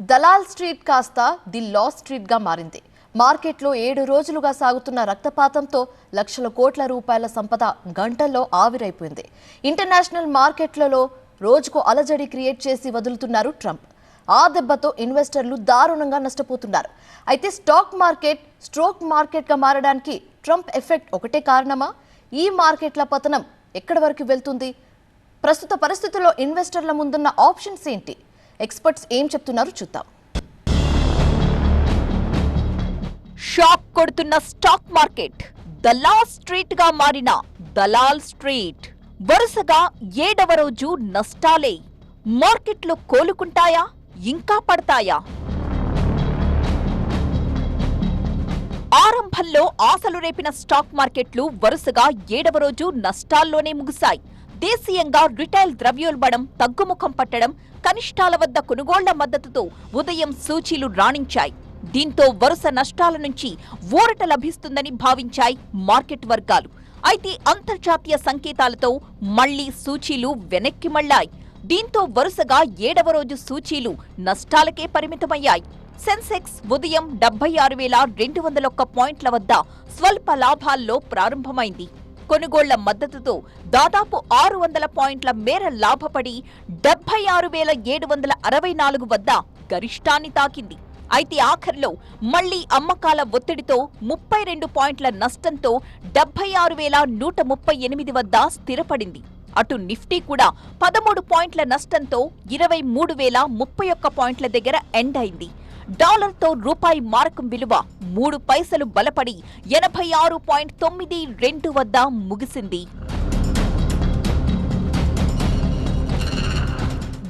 Dalal street కాస్త ది లా స్ట్రీట్గా మారింది. మార్కెట్లో ఏడు రోజులుగా సాగుతున్న రక్తపాతంతో లక్షల కోట్ల రూపాయల సంపద గంటల్లో ఆవిరైపోయింది. ఇంటర్నేషనల్ మార్కెట్లలో రోజుకు అలజడి క్రియేట్ చేసి వదులుతున్నారు ట్రంప్. ఆ దెబ్బతో ఇన్వెస్టర్లు దారుణంగా నష్టపోతున్నారు. అయితే స్టాక్ మార్కెట్ స్ట్రోక్ మార్కెట్గా మారడానికి ట్రంప్ ఎఫెక్ట్ ఒకటే కారణమా? ఈ మార్కెట్ల పతనం ఎక్కడి వరకు వెళ్తుంది? ప్రస్తుత పరిస్థితుల్లో ఇన్వెస్టర్ల ముందున్న ఆప్షన్స్ ఏంటి? ఎక్స్పర్ట్స్ ఏం చెప్తున్నారు చూద్దాం. షాక్ కొడుతున్న స్టాక్ మార్కెట్. దలాల్ స్ట్రీట్గా మారిన దలాల్ స్ట్రీట్. వరుసగా ఏడవ రోజు నష్టాలే. మార్కెట్లు కోలుకుంటాయా? ఇంకా పడతాయా? ఆరంభంలో ఆశలు రేపిన స్టాక్ మార్కెట్లు వరుసగా ఏడవ రోజు నష్టాల్లోనే ముగిశాయి. దేశీయంగా రిటైల్ ద్రవ్యోల్బణం తగ్గుముఖం పట్టడం కనిష్టాల వద్ద కొనుగోళ్ళ మద్దతుతో ఉదయం సూచీలు రాణించాయి. దీంతో వరుస నష్టాల నుంచి ఊరట లభిస్తుందని భావించాయి మార్కెట్ వర్గాలు. అయితే అంతర్జాతీయ సంకేతాలతో మళ్ళీ సూచీలు వెనక్కి మళ్ళాయి. దీంతో వరుసగా ఏడవ రోజు సూచీలు నష్టాలకే పరిమితమయ్యాయి. సెన్సెక్స్ ఉదయం డెబ్బై ఆరు వేల రెండు వందల ఒక్క పాయింట్ల వద్ద స్వల్ప లాభాల్లో ప్రారంభమైంది. కొనుగోళ్ళ మద్దతుతో దాదాపు ఆరు వందల పాయింట్ల మేర లాభపడి డెబ్బై ఆరు వేల ఏడు వందల అరవై నాలుగు వద్ద గరిష్టాన్ని తాకింది. అయితే ఆఖర్లో మళ్ళీ అమ్మకాల ఒత్తిడితో ముప్పై రెండు పాయింట్ల నష్టంతో డెబ్బై ఆరు వేల నూట ముప్పై ఎనిమిది వద్ద స్థిరపడింది. అటు నిఫ్టీ కూడా పదమూడు పాయింట్ల నష్టంతో ఇరవై మూడు వేల ముప్పై ఒక్క పాయింట్ల దగ్గర ఎండ్ అయింది. డాలర్తో రూపాయి మారకం విలువ మూడు పైసలు బలపడి ఎనభై ఆరు పాయింట్ తొమ్మిది రెండు వద్ద ముగిసింది.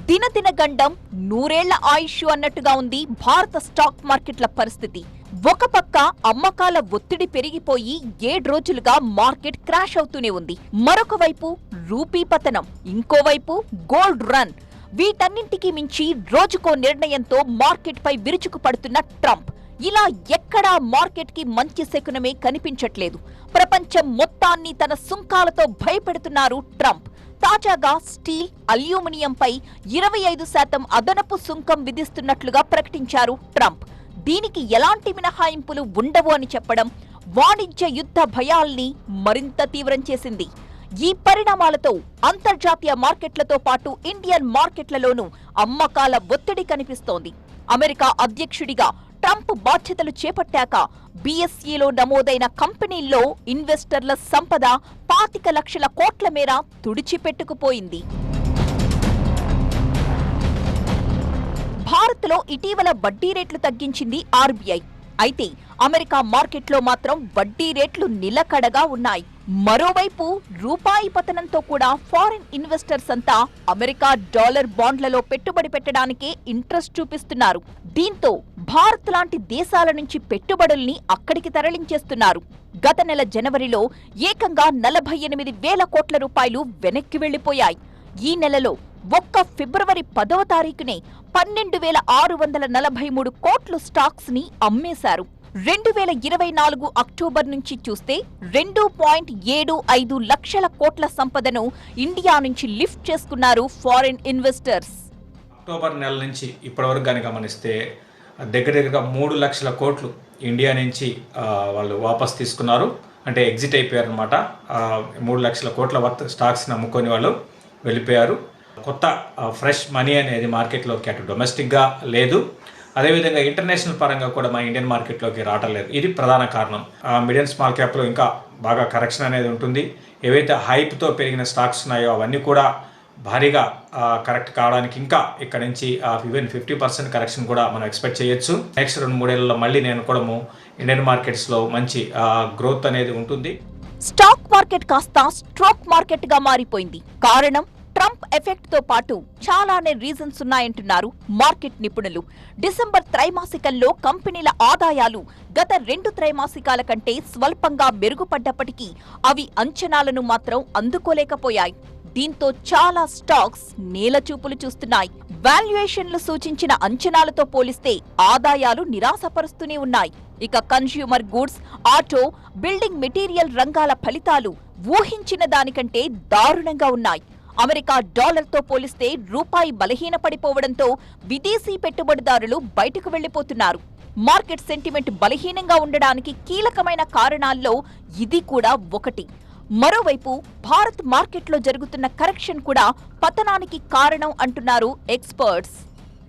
దినదిన గండం నూరేళ్ళ ఆయుష్ అన్నట్టుగా ఉంది భారత స్టాక్ మార్కెట్ల పరిస్థితి. ఒక పక్క అమ్మకాల ఒత్తిడి పెరిగిపోయి ఏడు రోజులుగా మార్కెట్ క్రాష్ అవుతూనే ఉంది. మరొక వైపు రూపీ పతనం ఇంకోవైపు గోల్డ్ రన్. వీటన్నింటికి మించి రోజుకో నిర్ణయంతో మార్కెట్ పై విరుచుకు పడుతున్న ట్రంప్. ఇలా ఎక్కడా మార్కెట్కి మంచి శకునమే కనిపించట్లేదు. ప్రపంచం మొత్తాన్ని తన సుంకాలతో భయపెడుతున్నారు ట్రంప్. తాజాగా స్టీల్ అల్యూమినియంపై ఇరవై ఐదు శాతం అదనపు సుంకం విధిస్తున్నట్లుగా ప్రకటించారు ట్రంప్. దీనికి ఎలాంటి మినహాయింపులు ఉండవు అని చెప్పడం వాణిజ్య యుద్ధ భయాల్ని మరింత తీవ్రం చేసింది. ఈ పరిణామాలతో అంతర్జాతీయ మార్కెట్లతో పాటు ఇండియన్ మార్కెట్లలోనూ అమ్మకాల ఒత్తిడి కనిపిస్తోంది. అమెరికా అధ్యక్షుడిగా ట్రంప్ బాధ్యతలు చేపట్టాక బీఎస్ఈలో నమోదైన కంపెనీల్లో ఇన్వెస్టర్ల సంపద పాతిక లక్షల కోట్ల మేర తుడిచిపెట్టుకుపోయింది. భారత్లో ఇటీవల వడ్డీ రేట్లు తగ్గించింది ఆర్బీఐ. అయితే అమెరికా మార్కెట్లో మాత్రం వడ్డీ రేట్లు నిలకడగా ఉన్నాయి. మరోవైపు రూపాయి పతనంతో కూడా ఫారిన్ ఇన్వెస్టర్స్ అంతా అమెరికా డాలర్ బాండ్లలో పెట్టుబడి పెట్టడానికే ఇంట్రెస్ట్ చూపిస్తున్నారు. దీంతో భారత్ లాంటి దేశాల నుంచి పెట్టుబడుల్ని అక్కడికి తరలించేస్తున్నారు. గత నెల జనవరిలో ఏకంగా నలభై ఎనిమిది వేల కోట్ల రూపాయలు వెనక్కి వెళ్ళిపోయాయి ఈ నెలలో ఒక్క ఫిబ్రవరి పదవ తారీఖునే పన్నెండు వేల ఆరు వందల నలభై మూడు కోట్ల స్టాక్స్ని అమ్మేశారు. రెండు వేల ఇరవై నాలుగు అక్టోబర్ నుంచి చూస్తే రెండు పాయింట్ ఏడు ఐదు లక్షల కోట్ల సంపదను ఇండియా నుంచి లిఫ్ట్ చేసుకున్నారు ఫారిన్ ఇన్వెస్టర్స్. అక్టోబర్ నెల నుంచి ఇప్పటివరకు కానీ గమనిస్తే దగ్గర దగ్గరగా మూడు లక్షల కోట్లు ఇండియా నుంచి వాళ్ళు వాపస్ తీసుకున్నారు. అంటే ఎగ్జిట్ అయిపోయారు అనమాట మూడు లక్షల కోట్ల వర్త్ స్టాక్స్ని అమ్ముకొని వాళ్ళు వెళ్ళిపోయారు. కొత్త ఫ్రెష్ మనీ అనేది మార్కెట్లోకి అటు డొమెస్టిక్గా లేదు. అదేవిధంగా ఇంటర్నేషనల్ పరంగా కూడా మన ఇండియన్ మార్కెట్లోకి రావటం లేదు. ఇది ప్రధాన కారణం. మిడియం స్మాల్ క్యాప్లో ఇంకా బాగా కరెక్షన్ అనేది ఉంటుంది. ఏవైతే హైప్తో పెరిగిన స్టాక్స్ ఉన్నాయో అవన్నీ కూడా భారీగా కరెక్ట్ కావడానికి ఇంకా ఇక్కడ నుంచి ఈవెన్ ఫిఫ్టీ పర్సెంట్ కరెక్షన్ కూడా మనం ఎక్స్పెక్ట్ చేయొచ్చు. నెక్స్ట్ రెండు మూడేళ్ళలో మళ్ళీ నేను కూడా ఇండియన్ మార్కెట్స్లో మంచి గ్రోత్ అనేది ఉంటుంది. స్టాక్ మార్కెట్ కాస్త స్ట్రాక్ మార్కెట్గా మారిపోయింది. కారణం ట్రంప్ ఎఫెక్ట్తో పాటు చాలానే రీజన్స్ ఉన్నాయంటున్నారు మార్కెట్ నిపుణులు. డిసెంబర్ త్రైమాసికంలో కంపెనీల ఆదాయాలు గత రెండు త్రైమాసికాల కంటే స్వల్పంగా మెరుగుపడ్డప్పటికీ అవి అంచనాలను మాత్రం అందుకోలేకపోయాయి. దీంతో చాలా స్టాక్స్ నేలచూపులు చూస్తున్నాయి. వాల్యుయేషన్లు సూచించిన అంచనాలతో పోలిస్తే ఆదాయాలు నిరాశపరుస్తూనే ఉన్నాయి. ఇక consumer goods auto building material రంగాల ఫలితాలు ఊహించిన దానికంటే దారుణంగా ఉన్నాయి. అమెరికా డాలర్తో పోలిస్తే రూపాయి బలహీనపడిపోవడంతో విదేశీ పెట్టుబడిదారులు బయటకు వెళ్ళిపోతున్నారు మార్కెట్ సెంటిమెంట్ బలహీనంగా ఉండడానికి కీలకమైన కారణాల్లో ఇది కూడా ఒకటి. మరోవైపు భారత్ మార్కెట్లో జరుగుతున్న కరెక్షన్ కూడా పతనానికి కారణం అంటున్నారు ఎక్స్పర్ట్స్.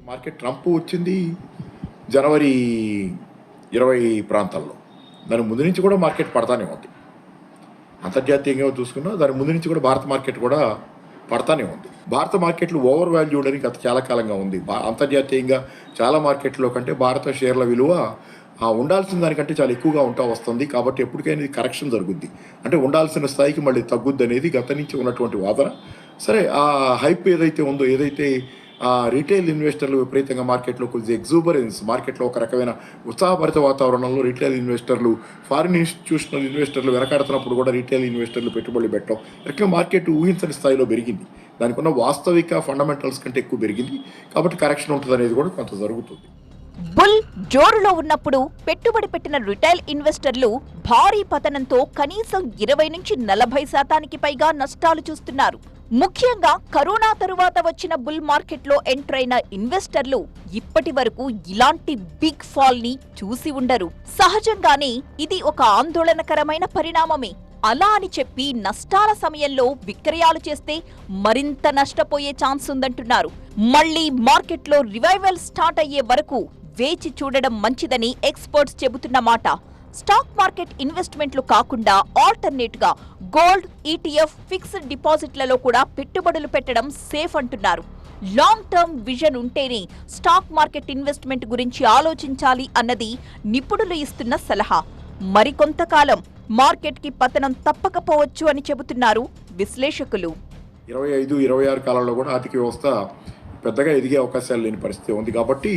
మార్కెట్ ట్రంప్ వచ్చింది జనవరి ఇరవై ప్రాంతాల్లో. దాని ముందు నుంచి కూడా మార్కెట్ పడతానే ఉంది. అంతర్జాతీయంగా చూసుకున్నా దాని ముందు నుంచి కూడా భారత మార్కెట్ కూడా పడతానే ఉంది. భారత మార్కెట్లు ఓవర్ వాల్యూడ్ అని గత చాలా కాలంగా ఉంది. భా- అంతర్జాతీయంగా చాలా మార్కెట్లో కంటే భారత షేర్ల విలువ ఉండాల్సిన దానికంటే చాలా ఎక్కువగా ఉంటా వస్తుంది. కాబట్టి ఎప్పటికైనా ఇది కరెక్షన్ జరుగుద్ది. అంటే ఉండాల్సిన స్థాయికి మళ్ళీ తగ్గుద్ది అనేది గత నుంచి ఉన్నటువంటి వాదన. సరే ఆ హైప్ ఏదైతే ఉందో ఏదైతే రీటైల్ ఇన్వెస్టర్లు విపరీతంగా మార్కెట్లో కొద్ది ఎగ్జూబరెన్స్ మార్కెట్లో ఒక రకమైన ఉత్సాహభరిత వాతావరణంలో రీటైల్ ఇన్వెస్టర్లు ఫారిన్ ఇన్స్టిట్యూషనల్ ఇన్వెస్టర్లు వెనకాడుతున్నప్పుడు కూడా రీటైల్ ఇన్వెస్టర్లు పెట్టుబడులు పెట్టడం రకంగా మార్కెట్ ఊహించని స్థాయిలో పెరిగింది. దానికి ఉన్న వాస్తవిక ఫండమెంటల్స్ కంటే ఎక్కువ పెరిగింది. కాబట్టి కరెక్షన్ ఉంటుంది అనేది కూడా కొంత జరుగుతుంది. బుల్ జోరులో ఉన్నప్పుడు పెట్టుబడి పెట్టిన రిటైల్ ఇన్వెస్టర్లు భారీ పతనంతో కనీసం ఇరవై నుంచి నలభై శాతానికి పైగా నష్టాలు చూస్తున్నారు. ముఖ్యంగా కరోనా తరువాత వచ్చిన బుల్ మార్కెట్లో ఎంటర్ అయిన ఇన్వెస్టర్లు ఇప్పటి వరకు ఇలాంటి బిగ్ ఫాల్ని చూసి ఉండరు. సహజంగానే ఇది ఒక ఆందోళనకరమైన పరిణామమే. అలా అని చెప్పి నష్టాల సమయంలో విక్రయాలు చేస్తే మరింత నష్టపోయే ఛాన్స్ ఉందంటున్నారు. మళ్ళీ మార్కెట్లో రివైవల్ స్టార్ట్ అయ్యే వరకు వేచి చూడడం మంచిదని ఎక్స్పర్ట్స్ చెబుతున్న మాట. స్టాక్ మార్కెట్ ఇన్వెస్ట్మెంట్లు కాకుండా ఆల్టర్నేట్గా గోల్డ్ ఈటీఎఫ్ ఫిక్స్డ్ డిపాజిట్లలో కూడా పెట్టుబడులు పెట్టడం సేఫ్ అంటున్నారు. లాంగ్ టర్మ్ విజన్ ఉంటేనే స్టాక్ మార్కెట్ ఇన్వెస్ట్మెంట్ గురించి ఆలోచించాలి అన్నది నిపుణులు ఇస్తున్న సలహా. మరికొంతకాలం మార్కెట్కి పతనం తప్పకపోవచ్చు అని చెబుతున్నారు విశ్లేషకులు. ఇరవై ఐదు ఇరవై ఆరు కాలంలో కూడా ఆర్థిక వ్యవస్థ పెద్దగా ఎదిగే అవకాశాలు లేని పరిస్థితి ఉంది కాబట్టి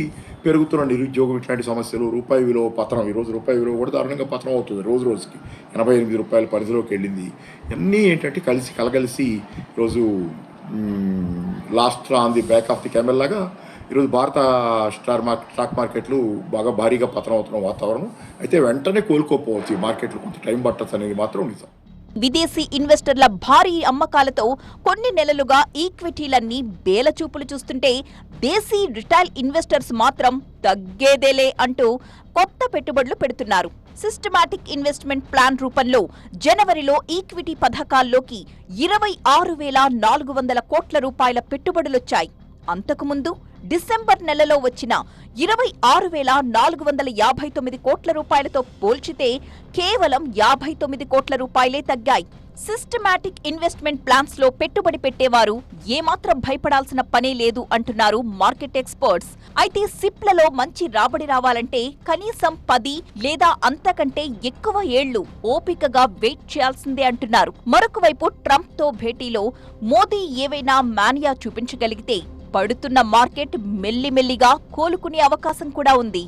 పెరుగుతున్న నిరుద్యోగం ఇట్లాంటి సమస్యలు రూపాయి విలువ పతనం ఈరోజు రూపాయి విలువ కూడా దారుణంగా పతనం అవుతుంది రోజు రోజుకి. ఎనభై ఎనిమిది రూపాయల పరిధిలోకి వెళ్ళింది. ఇవన్నీ ఏంటంటే కలిసి కలగలిసి ఈరోజు last on the back of the camel లాగా ఈరోజు భారత స్టార్ మార్కెట్ స్టాక్ మార్కెట్లు బాగా భారీగా పతనం అవుతున్న వాతావరణం. అయితే వెంటనే కోలుకోపోవచ్చు ఈ మార్కెట్లు కొంత టైం పట్టచ్చు అనేది మాత్రం నిజం. విదేశీ ఇన్వెస్టర్ల భారీ అమ్మకాలతో కొన్ని నెలలుగా ఈక్విటీలన్నీ బేలచూపులు చూస్తుంటే దేశీ రిటైల్ ఇన్వెస్టర్స్ మాత్రం తగ్గేదేలే అంటూ కొత్త పెట్టుబడులు పెడుతున్నారు. సిస్టమాటిక్ ఇన్వెస్ట్మెంట్ ప్లాన్ రూపంలో జనవరిలో ఈక్విటీ పథకాల్లోకి ఇరవై ఆరు వేల నాలుగు వందల కోట్ల రూపాయల పెట్టుబడులొచ్చాయి. అంతకుముందు డిసెంబర్ నెలలో వచ్చిన ఇరవై ఆరు వేల నాలుగు వందల యాభై తొమ్మిది కోట్ల రూపాయలతో పోల్చితే కేవలం యాభై తొమ్మిది కోట్ల రూపాయలే తగ్గాయి. సిస్టమాటిక్ ఇన్వెస్ట్మెంట్ ప్లాన్స్లో పెట్టుబడి పెట్టేవారు ఏమాత్రం భయపడాల్సిన పనే లేదు అంటున్నారు మార్కెట్ ఎక్స్పర్ట్స్. అయితే సిప్లలో మంచి రాబడి రావాలంటే కనీసం పది లేదా అంతకంటే ఎక్కువ ఏళ్ళు ఓపికగా వెయిట్ చేయాల్సిందే అంటున్నారు. మరొకవైపు ట్రంప్తో భేటీలో మోదీ ఏవైనా మానియా చూపించగలిగితే పడుతున్న మార్కెట్ మెల్లిమెల్లిగా కోలుకునే అవకాశం కూడా ఉంది.